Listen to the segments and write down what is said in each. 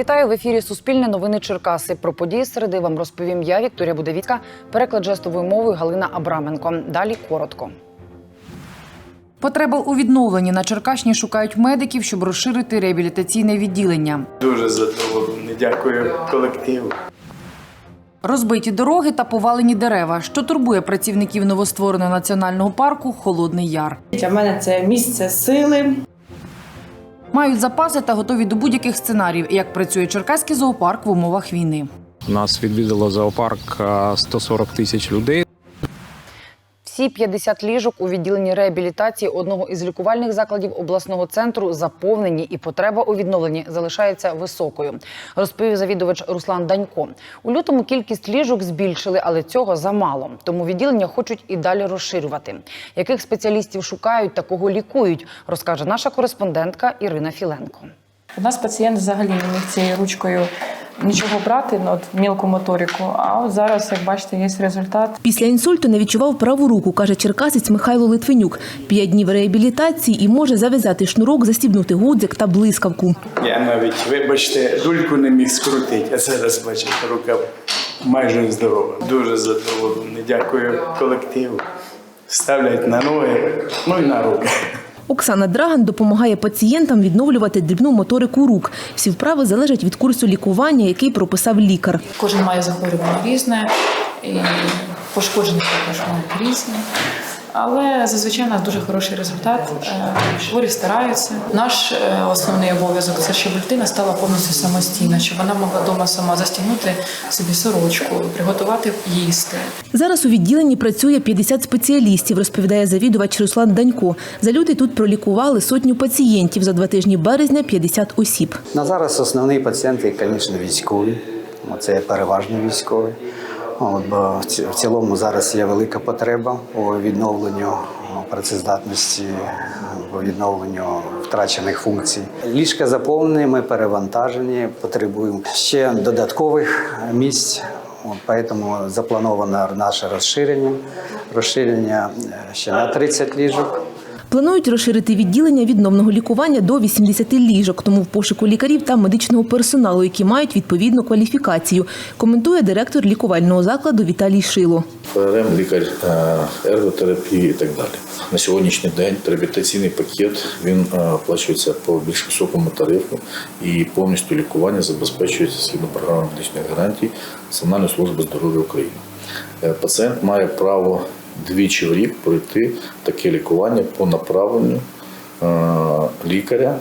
Вітаю в ефірі Суспільне новини Черкаси. Про події середи вам розповім я, Вікторія Будовіцька, переклад жестовою мовою Галина Абраменко. Далі коротко. Потреба у відновленні на Черкащині шукають медиків, щоб розширити реабілітаційне відділення. Дуже задоволений. Дякую колективу. Розбиті дороги та повалені дерева, що турбує працівників новоствореного національного парку Холодний Яр. Для мене це місце сили. Мають запаси та готові до будь-яких сценаріїв, як працює Черкаський зоопарк в умовах війни. Нас відвідало зоопарк а, 140 тисяч людей. Всі 50 ліжок у відділенні реабілітації одного із лікувальних закладів обласного центру заповнені, і потреба у відновленні залишається високою. Розповів завідувач Руслан Данько. У лютому кількість ліжок збільшили, але цього замало. Тому відділення хочуть і далі розширювати. Яких спеціалістів шукають та кого лікують, розкаже наша кореспондентка Ірина Філенко. У нас пацієнт взагалі не міг цією ручкою нічого брати, ну, от мілку моторику. А от зараз, як бачите, є результат. Після інсульту не відчував праву руку, каже черкасець Михайло Литвинюк. П'ять днів реабілітації і може зав'язати шнурок, застібнути гудзик та блискавку. Я навіть, вибачте, дульку не міг скрутити, а зараз бачите, рука майже здорова. Дуже задоволений. Дякую колективу. Ставлять на ноги, ну і на руки. Оксана Драган допомагає пацієнтам відновлювати дрібну моторику рук. Всі вправи залежать від курсу лікування, який прописав лікар. Кожен має захворювання різне, і пошкодження також мають різні. Але зазвичай у нас дуже хороший результат. Е, Хворі стараються. Наш е, основний обов'язок це щоб людина стала повністю самостійна, щоб вона могла вдома сама застігнути собі сорочку, приготувати їсти. Зараз у відділенні працює 50 спеціалістів, розповідає завідувач Руслан Данько. За люди тут пролікували сотню пацієнтів. За два тижні березня 50 осіб. На зараз основні пацієнти, звісно, військові. Це переважно військові. От, бо в цілому зараз є велика потреба по відновленню працездатності, по відновленню втрачених функцій. Ліжка заповнені, ми перевантажені, потребуємо ще додаткових місць. От, тому заплановано наше розширення. Розширення е, ще на 30 ліжок. Планують розширити відділення відновного лікування до 80 ліжок, тому в пошуку лікарів та медичного персоналу, які мають відповідну кваліфікацію, коментує директор лікувального закладу Віталій Шило. ПРМ, лікар е, ерготерапії і так далі. На сьогоднішній день реабілітаційний пакет він е, оплачується по більш високому тарифу і повністю лікування забезпечується згідно програми медичних гарантій Національної служби здоров'я України. Е, Пацієнт має право двічі в рік пройти таке лікування по направленню е, лікаря,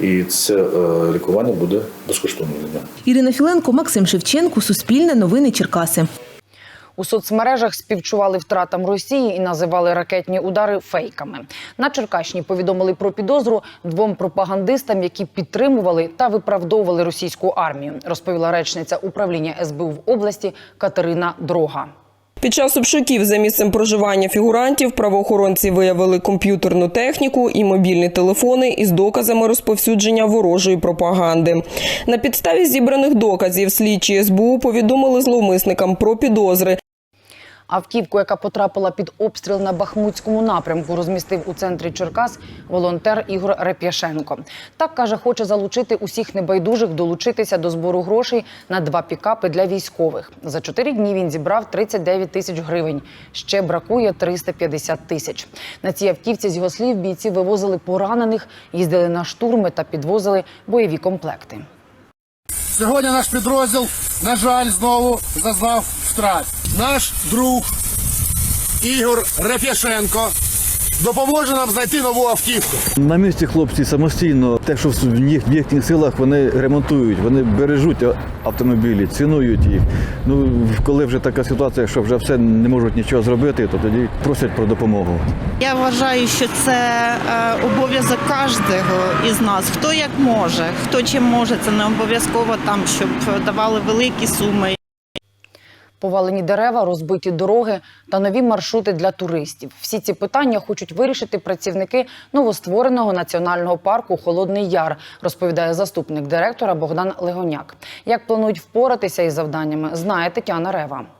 і це е, лікування буде безкоштовним для нього. Ірина Філенко, Максим Шевченко, Суспільне новини Черкаси. У соцмережах співчували втратам Росії і називали ракетні удари фейками. На Черкащині повідомили про підозру двом пропагандистам, які підтримували та виправдовували російську армію. Розповіла речниця управління СБУ в області Катерина Дрога. Під час обшуків за місцем проживання фігурантів правоохоронці виявили комп'ютерну техніку і мобільні телефони із доказами розповсюдження ворожої пропаганди. На підставі зібраних доказів слідчі СБУ повідомили зловмисникам про підозри Автівку, яка потрапила під обстріл на Бахмутському напрямку, розмістив у центрі Черкас волонтер Ігор Реп'яшенко. Так каже, хоче залучити усіх небайдужих долучитися до збору грошей на два пікапи для військових. За чотири дні він зібрав 39 тисяч гривень. Ще бракує 350 тисяч. На цій автівці з його слів бійці вивозили поранених, їздили на штурми та підвозили бойові комплекти. Сьогодні наш підрозділ, на жаль, знову зазнав втрат. Наш друг Ігор Рефяшенко допоможе нам знайти нову автівку. На місці хлопці самостійно, те, що в їх в їхніх силах вони ремонтують, вони бережуть автомобілі, цінують їх. Ну коли вже така ситуація, що вже все не можуть нічого зробити, то тоді просять про допомогу. Я вважаю, що це е, обов'язок кожного із нас. Хто як може, хто чим може. Це не обов'язково там, щоб давали великі суми. Повалені дерева, розбиті дороги та нові маршрути для туристів. Всі ці питання хочуть вирішити працівники новоствореного національного парку Холодний Яр, розповідає заступник директора Богдан Легоняк. Як планують впоратися із завданнями, знає Тетяна Рева.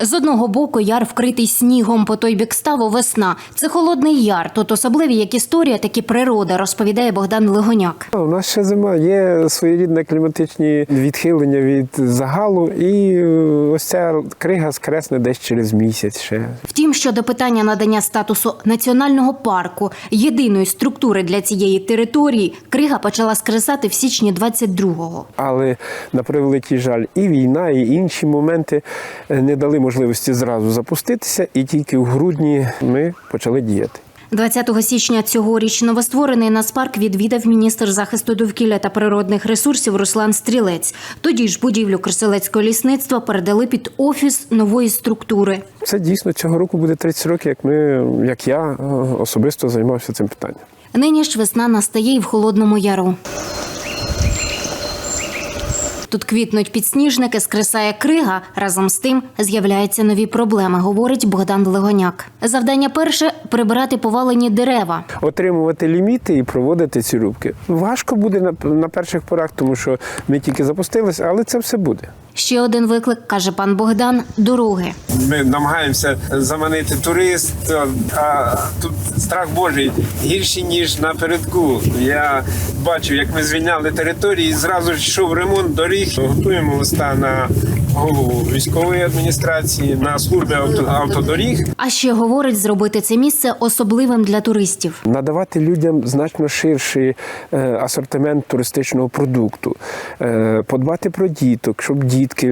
З одного боку яр вкритий снігом, по той бік ставу весна. Це холодний яр. Тут особливі як історія, так і природа, розповідає Богдан Легоняк. У нас ще зима, є своєрідне кліматичні відхилення від загалу, і е, ось ця крига скресне десь через місяць ще. Втім, щодо питання надання статусу національного парку, єдиної структури для цієї території, крига почала скресати в січні 22-го. Але на превеликий жаль, і війна, і інші моменти е, не дали можливості зразу запуститися, і тільки в грудні ми почали діяти. 20 січня цьогоріч новостворений нацпарк відвідав міністр захисту довкілля та природних ресурсів Руслан Стрілець. Тоді ж будівлю Красилецького лісництва передали під офіс нової структури. Це дійсно цього року буде 30 років, як ми, як я е, особисто займався цим питанням. Нині ж весна настає і в Холодному Яру. Тут квітнуть підсніжники, скресає крига. Разом з тим з'являються нові проблеми, говорить Богдан Легоняк. Завдання перше прибирати повалені дерева. Отримувати ліміти і проводити ці рубки. Важко буде на перших порах, тому що ми тільки запустилися, але це все буде. Ще один виклик, каже пан Богдан дороги. Ми намагаємося заманити турист, а тут страх Божий гірший, ніж напередку. Я бачив, як ми звільняли території, і зразу йшов ремонт доріг. Готуємо листа на голову військової адміністрації, на служби автодоріг. А ще говорить зробити це місце особливим для туристів. Надавати людям значно ширший е, асортимент туристичного продукту, е, подбати про діток, щоб дітки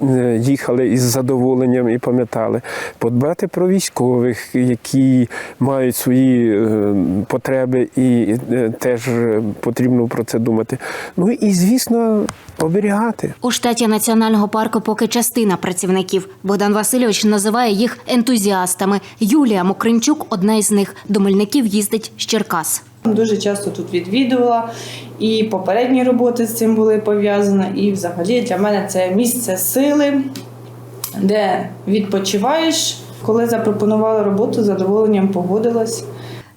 не їхали із задоволенням і пам'ятали, подбати про військових, які мають свої е, потреби, і е, теж е, потрібно про це думати. Ну і звісно, оберігати. У штаті національного парку поки частина працівників. Богдан Васильович називає їх ентузіастами. Юлія Мокринчук одна із них. До Мельників їздить з Черкас. Дуже часто тут відвідувала, і попередні роботи з цим були пов'язані. І взагалі для мене це місце сили, де відпочиваєш. Коли запропонували роботу, задоволенням погодилась.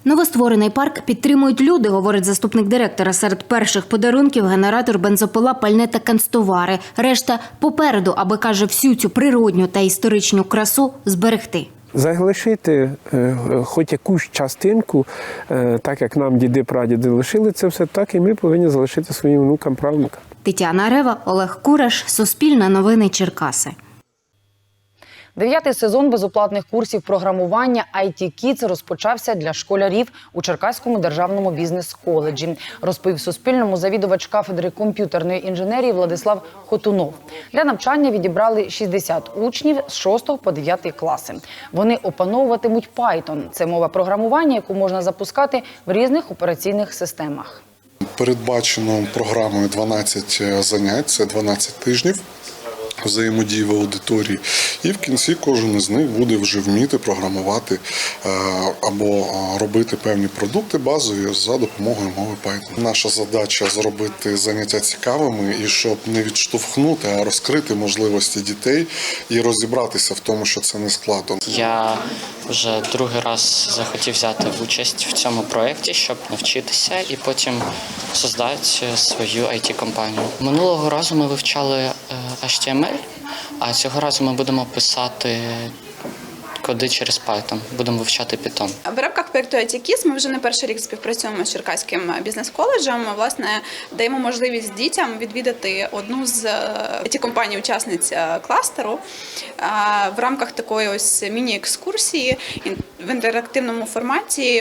Новостворений парк підтримують люди, говорить заступник директора. Серед перших подарунків генератор бензопила, пальне та канцтовари. Решта попереду, аби каже, всю цю природню та історичну красу зберегти. Залишити е, хоч якусь частинку, е, так як нам діди прадіди лишили це все, так і ми повинні залишити своїм внукам правнукам. Тетяна Рева, Олег Кураш, Суспільне новини Черкаси. Дев'ятий сезон безоплатних курсів програмування IT Kids розпочався для школярів у Черкаському державному бізнес-коледжі. Розповів Суспільному завідувач кафедри комп'ютерної інженерії Владислав Хотунов. Для навчання відібрали 60 учнів з 6 по 9 класи. Вони опановуватимуть Python. Це мова програмування, яку можна запускати в різних операційних системах. Передбачено програмою 12 занять, це 12 тижнів взаємодії в аудиторії, і в кінці кожен із них буде вже вміти програмувати е, або е, робити певні продукти базові за допомогою мови Python. Наша задача зробити заняття цікавими і щоб не відштовхнути, а розкрити можливості дітей і розібратися в тому, що це не складно. Я вже другий раз захотів взяти участь в цьому проєкті, щоб навчитися і потім создати свою it компанію Минулого разу ми вивчали е, HTML, а цього разу ми будемо писати коди через Python. Будемо вивчати Python. В рамках проєкту ITKIS ми вже не перший рік співпрацюємо з Черкаським бізнес-коледжем. Власне, даємо можливість дітям відвідати одну з it компаній учасниць е, кластеру е, в рамках такої ось міні-екскурсії ін- в інтерактивному форматі.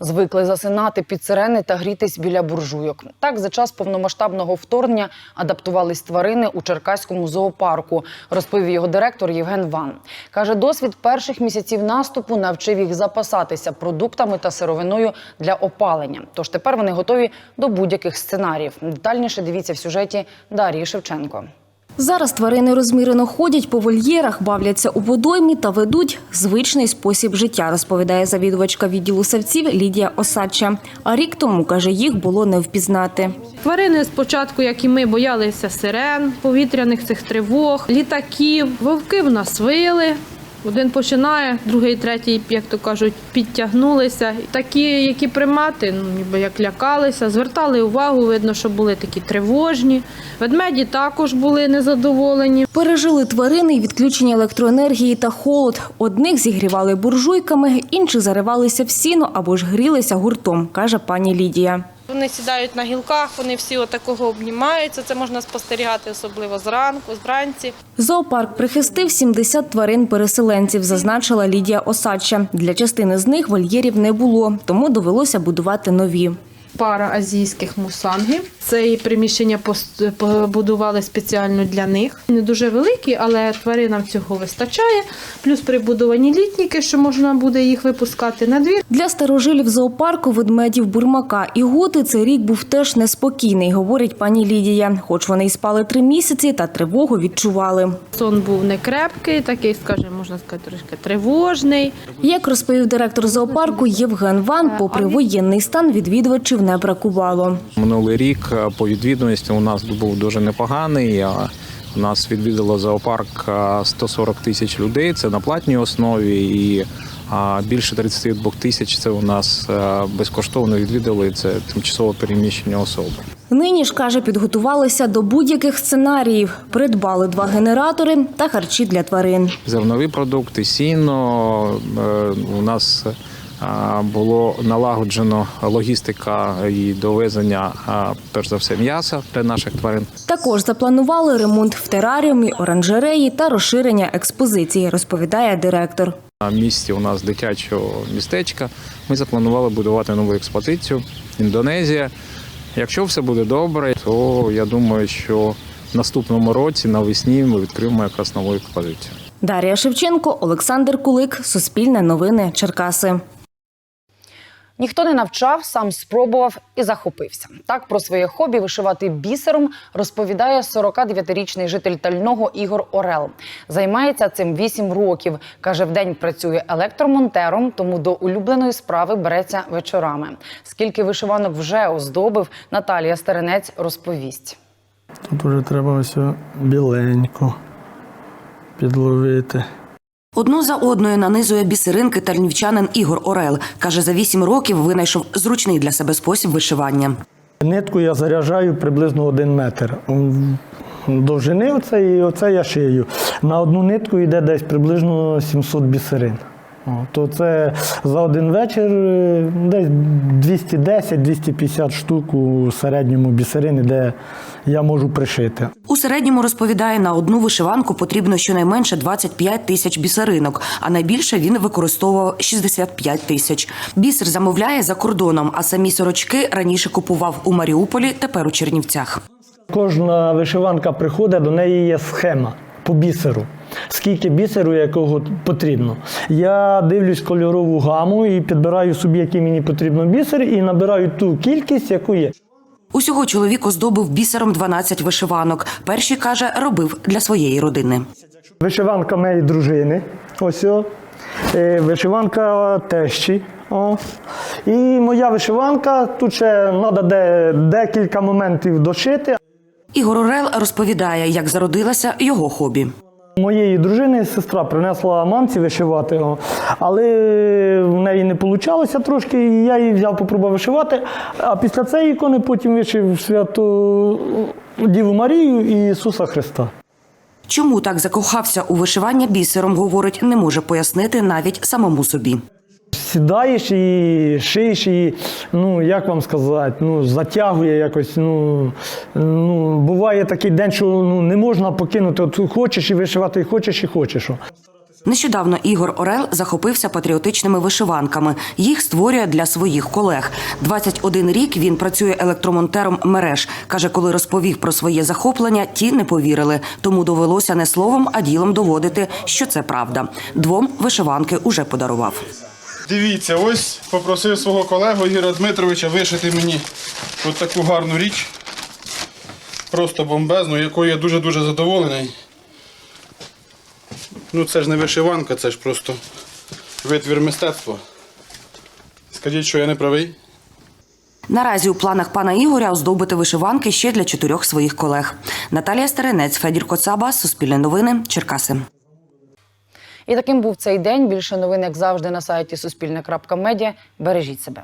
Звикли засинати під сирени та грітись біля буржуйок. Так за час повномасштабного вторгнення адаптувались тварини у Черкаському зоопарку, розповів його директор Євген Ван. Каже, досвід перших місяців наступу навчив їх запасатися продуктами та сировиною для опалення. Тож тепер вони готові до будь-яких сценаріїв. Детальніше дивіться в сюжеті Дарії Шевченко. Зараз тварини розмірено ходять по вольєрах, бавляться у водоймі та ведуть звичний спосіб життя, розповідає завідувачка відділу савців Лідія Осадча. А рік тому, каже, їх було не впізнати. Тварини спочатку, як і ми, боялися сирен, повітряних цих тривог, літаків. Вовки в нас вили, Один починає, другий, третій, як то кажуть, підтягнулися. Такі, які примати, ну ніби як лякалися, звертали увагу, видно, що були такі тривожні. Ведмеді також були незадоволені. Пережили тварини й відключення електроенергії та холод. Одних зігрівали буржуйками, інші заривалися в сіно або ж грілися гуртом, каже пані Лідія. Вони сідають на гілках, вони всі отакого обнімаються. Це можна спостерігати особливо зранку, зранці. Зоопарк прихистив 70 тварин-переселенців, зазначила Лідія Осадча. Для частини з них вольєрів не було, тому довелося будувати нові. Пара азійських мусангів. Це приміщення побудували спеціально для них. Не дуже великі, але тваринам цього вистачає. Плюс прибудовані літніки, що можна буде їх випускати на двір. Для старожилів зоопарку ведмедів Бурмака і Готи цей рік був теж неспокійний, говорить пані Лідія. Хоч вони й спали три місяці, та тривогу відчували. Сон був не крепкий, такий, скажімо, можна сказати, трошки тривожний. Як розповів директор зоопарку Євген Ван, попри воєнний стан відвідувачів не бракувало. Минулий рік е, по відвідуваності у нас був дуже непоганий. е, У нас відвідало зоопарк е, 140 тисяч людей. Це на платній основі, і більше 32 тисяч це у нас е, безкоштовно відвідали. Це тимчасово переміщені особи. Нині ж каже, підготувалися до будь-яких сценаріїв. Придбали два генератори та харчі для тварин. Зернові продукти, сіно. е, У нас е, було налагоджено логістика і довезення, перш за все, м'яса для наших тварин. Також запланували ремонт в тераріумі, оранжереї та розширення експозиції, розповідає директор. На місці у нас дитячого містечка. Ми запланували будувати нову експозицію. Індонезія. Якщо все буде добре, то я думаю, що в наступному році навесні ми відкриємо якраз нову експозицію. Дар'я Шевченко, Олександр Кулик, Суспільне новини, Черкаси. Ніхто не навчав, сам спробував і захопився. Так про своє хобі вишивати бісером розповідає 49-річний житель Тального Ігор Орел. Займається цим 8 років. Каже, вдень працює електромонтером, тому до улюбленої справи береться вечорами. Скільки вишиванок вже оздобив, Наталія Старинець розповість. Тут вже треба ось біленьку підловити. Одну за одною нанизує бісеринки тальнівчанин Ігор Орел. Каже, за вісім років винайшов зручний для себе спосіб вишивання. Нитку я заряджаю приблизно один метр. Довжини оце і оце я шию. На одну нитку йде десь приблизно 700 бісерин. То це за один вечір е, десь 210-250 штук у середньому бісерини, де я можу пришити. У середньому розповідає, на одну вишиванку потрібно щонайменше 25 тисяч бісеринок, а найбільше він використовував 65 тисяч. Бісер замовляє за кордоном, а самі сорочки раніше купував у Маріуполі, тепер у Чернівцях. Кожна вишиванка приходить, до неї є схема по бісеру. Скільки бісеру, якого потрібно. Я дивлюсь кольорову гаму і підбираю собі, який мені потрібно бісер, і набираю ту кількість, яку є. Усього чоловік оздобив бісером 12 вишиванок. Перші каже, робив для своєї родини. Вишиванка моєї дружини. Ось о. Е, Вишиванка тещі. О. І моя вишиванка. Тут ще треба де, декілька моментів дошити. Ігор Орел розповідає, як зародилося його хобі. Моєї дружини сестра принесла мамці вишивати, його, але в неї не вийшло трошки, і я її взяв, попробував вишивати. А після цієї ікони потім вишив святу Діву Марію і Ісуса Христа. Чому так закохався у вишивання бісером, говорить, не може пояснити навіть самому собі. Сідаєш і шиєш, і, ну, як вам сказати, ну, затягує якось. Ну, ну, буває такий день, що ну, не можна покинути. От хочеш і вишивати, і хочеш, і хочеш. Нещодавно Ігор Орел захопився патріотичними вишиванками. Їх створює для своїх колег. 21 рік він працює електромонтером мереж. Каже, коли розповів про своє захоплення, ті не повірили. Тому довелося не словом, а ділом доводити, що це правда. Двом вишиванки уже подарував. Дивіться, ось попросив свого колегу Ігоря Дмитровича вишити мені от таку гарну річ. Просто бомбезну, якою я дуже-дуже задоволений. Ну це ж не вишиванка, це ж просто витвір мистецтва. Скажіть, що я не правий? Наразі у планах пана Ігоря оздобити вишиванки ще для чотирьох своїх колег. Наталія Старинець, Федір Коцаба, Суспільне новини, Черкаси. І таким був цей день. Більше новин, як завжди, на сайті Суспільне.Медіа. Бережіть себе.